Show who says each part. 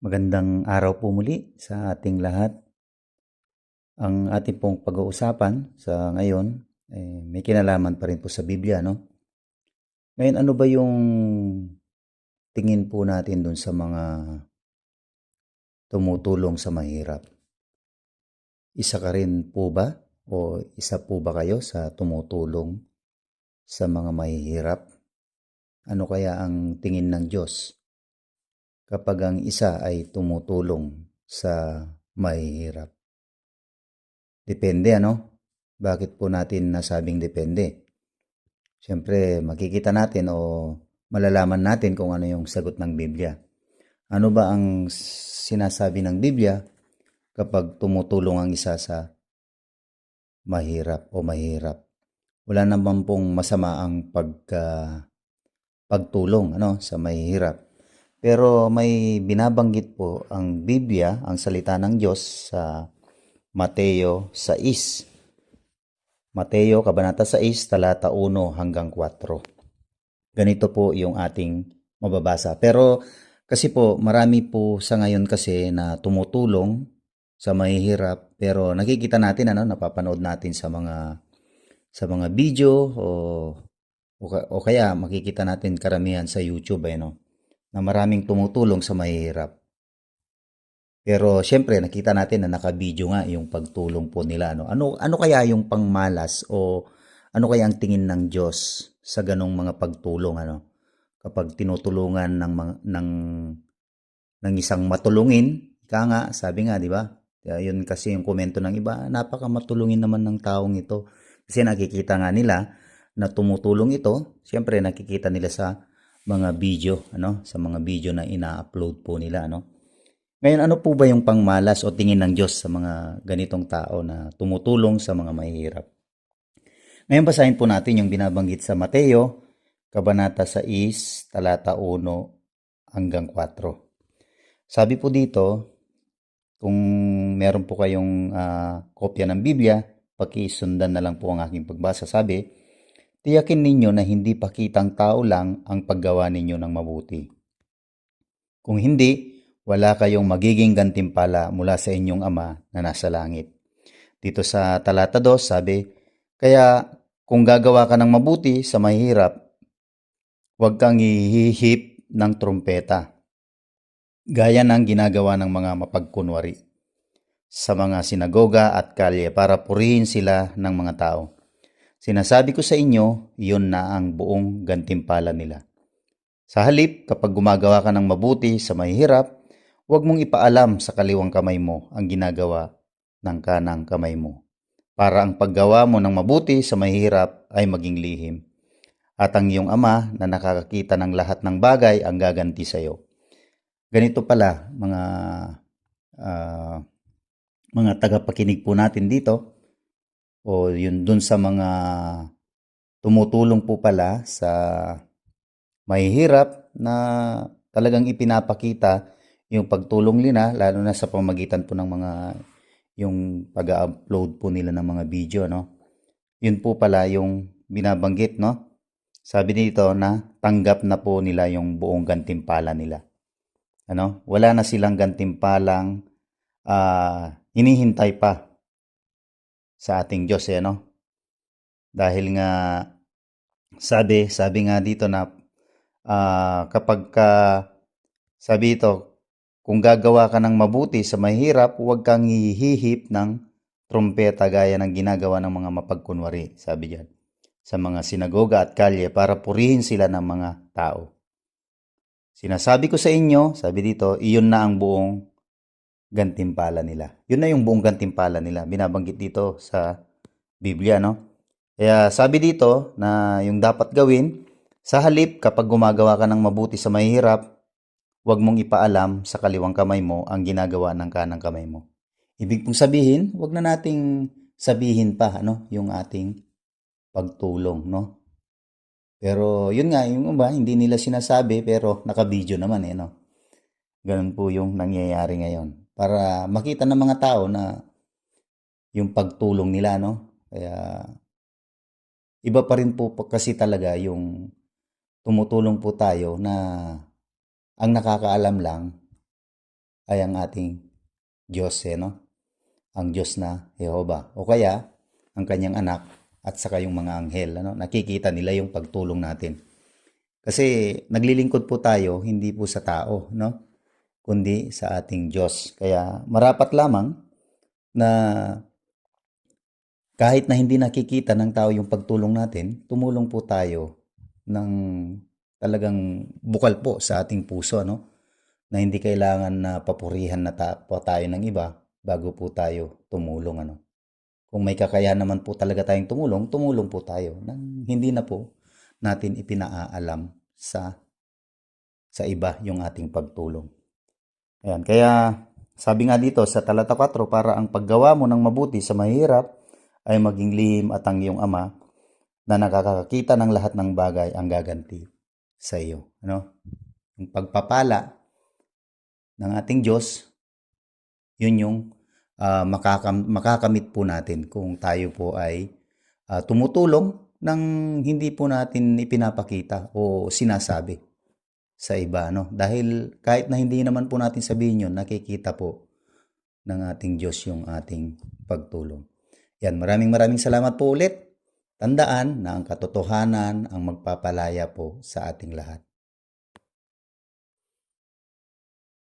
Speaker 1: Magandang araw po muli sa ating lahat. Ang ating pong pag-uusapan sa ngayon, eh, may kinalaman pa rin po sa Biblia, no? Ngayon, ano ba yung tingin po natin dun sa mga tumutulong sa mahirap? Isa ka rin po ba? O isa po ba kayo sa tumutulong sa mga mahihirap? Ano kaya ang tingin ng Diyos? Kapag ang isa ay tumutulong sa mahihirap. Depende ano? Bakit po natin nasabing depende? Siyempre, makikita natin o malalaman natin kung ano yung sagot ng Biblia. Ano ba ang sinasabi ng Biblia kapag tumutulong ang isa sa mahirap o mahirap? Wala naman pong masama ang pagka, pagtulong ano, sa mahirap. Pero may binabanggit po ang Biblia, ang salita ng Diyos sa Mateo 6. Mateo, Kabanata 6, talata 1 hanggang 4. Ganito po yung ating mababasa. Pero kasi po, marami po sa ngayon kasi na tumutulong sa mahihirap. Pero nakikita natin, ano, napapanood natin sa mga sa mga video o, o, o kaya makikita natin karamihan sa YouTube, eh, no? Na maraming tumutulong sa mahihirap. Pero syempre nakita natin na naka-video nga yung pagtulong po nila ano. Ano ano kaya yung pangmalas o ano kaya ang tingin ng Diyos sa ganong mga pagtulong ano? Kapag tinutulungan ng ng ng isang matulungin, ika nga, sabi nga, di ba? Yun kasi yung komento ng iba, napaka matulungin naman ng taong ito. Kasi nakikita nga nila na tumutulong ito, syempre nakikita nila sa mga video, ano, sa mga video na ina-upload po nila, ano. Ngayon, ano po ba yung pangmalas o tingin ng Diyos sa mga ganitong tao na tumutulong sa mga mahihirap? Ngayon, basahin po natin yung binabanggit sa Mateo, Kabanata 6, talata 1 hanggang 4. Sabi po dito, kung meron po kayong uh, kopya ng Biblia, pakisundan na lang po ang aking pagbasa. Sabi, Tiyakin ninyo na hindi pakitang tao lang ang paggawa ninyo ng mabuti. Kung hindi, wala kayong magiging gantimpala mula sa inyong Ama na nasa langit. Dito sa talata 2 sabi, Kaya kung gagawa ka ng mabuti sa mahirap, huwag kang ihihip ng trumpeta, gaya ng ginagawa ng mga mapagkunwari sa mga sinagoga at kalye para purihin sila ng mga tao. Sinasabi ko sa inyo, iyon na ang buong gantimpala nila. Sa halip, kapag gumagawa ka ng mabuti sa mahihirap, huwag mong ipaalam sa kaliwang kamay mo ang ginagawa ng kanang kamay mo. Para ang paggawa mo ng mabuti sa mahihirap ay maging lihim. At ang iyong ama na nakakakita ng lahat ng bagay ang gaganti sa iyo. Ganito pala mga uh, mga tagapakinig po natin dito o yun dun sa mga tumutulong po pala sa mahihirap na talagang ipinapakita yung pagtulong nila lalo na sa pamagitan po ng mga yung pag-upload po nila ng mga video no? Yun po pala yung binabanggit no? Sabi dito na tanggap na po nila yung buong gantimpala nila. Ano? Wala na silang gantimpalang uh, hinihintay pa sa ating Diyos eh, no? Dahil nga sabi, sabi nga dito na uh, kapag ka, sabi ito, kung gagawa ka ng mabuti sa mahirap, huwag kang hihihip ng trumpeta gaya ng ginagawa ng mga mapagkunwari, sabi diyan, sa mga sinagoga at kalye para purihin sila ng mga tao. Sinasabi ko sa inyo, sabi dito, iyon na ang buong gantimpala nila. Yun na yung buong gantimpala nila. Binabanggit dito sa Biblia, no? Kaya sabi dito na yung dapat gawin, sa halip kapag gumagawa ka ng mabuti sa mahihirap, huwag mong ipaalam sa kaliwang kamay mo ang ginagawa ng kanang kamay mo. Ibig pong sabihin, huwag na nating sabihin pa ano, yung ating pagtulong, no? Pero yun nga, yung ba, hindi nila sinasabi pero naka-video naman eh, no? Ganun po yung nangyayari ngayon para makita ng mga tao na yung pagtulong nila, no? Kaya iba pa rin po kasi talaga yung tumutulong po tayo na ang nakakaalam lang ay ang ating Diyos, eh, no? Ang Diyos na Jehova. O kaya, ang kanyang anak at saka yung mga anghel, ano? Nakikita nila yung pagtulong natin. Kasi naglilingkod po tayo, hindi po sa tao, no? Kundi sa ating Diyos. Kaya marapat lamang na kahit na hindi nakikita ng tao yung pagtulong natin, tumulong po tayo ng talagang bukal po sa ating puso, no? Na hindi kailangan na papurihan na ta- po tayo ng iba bago po tayo tumulong, ano? Kung may kakayahan naman po talaga tayong tumulong, tumulong po tayo nang hindi na po natin ipinaalam sa sa iba yung ating pagtulong. Ayan, kaya sabi nga dito sa talata 4, para ang paggawa mo ng mabuti sa mahirap ay maging lihim at ang iyong ama na nakakakita ng lahat ng bagay ang gaganti sa iyo. Ano? Yung pagpapala ng ating Diyos, yun yung ah, makakam- makakamit po natin kung tayo po ay ah, tumutulong nang hindi po natin ipinapakita o sinasabi sa iba. No? Dahil kahit na hindi naman po natin sabihin yun, nakikita po ng ating Diyos yung ating pagtulong. Yan, maraming maraming salamat po ulit. Tandaan na ang katotohanan ang magpapalaya po sa ating lahat.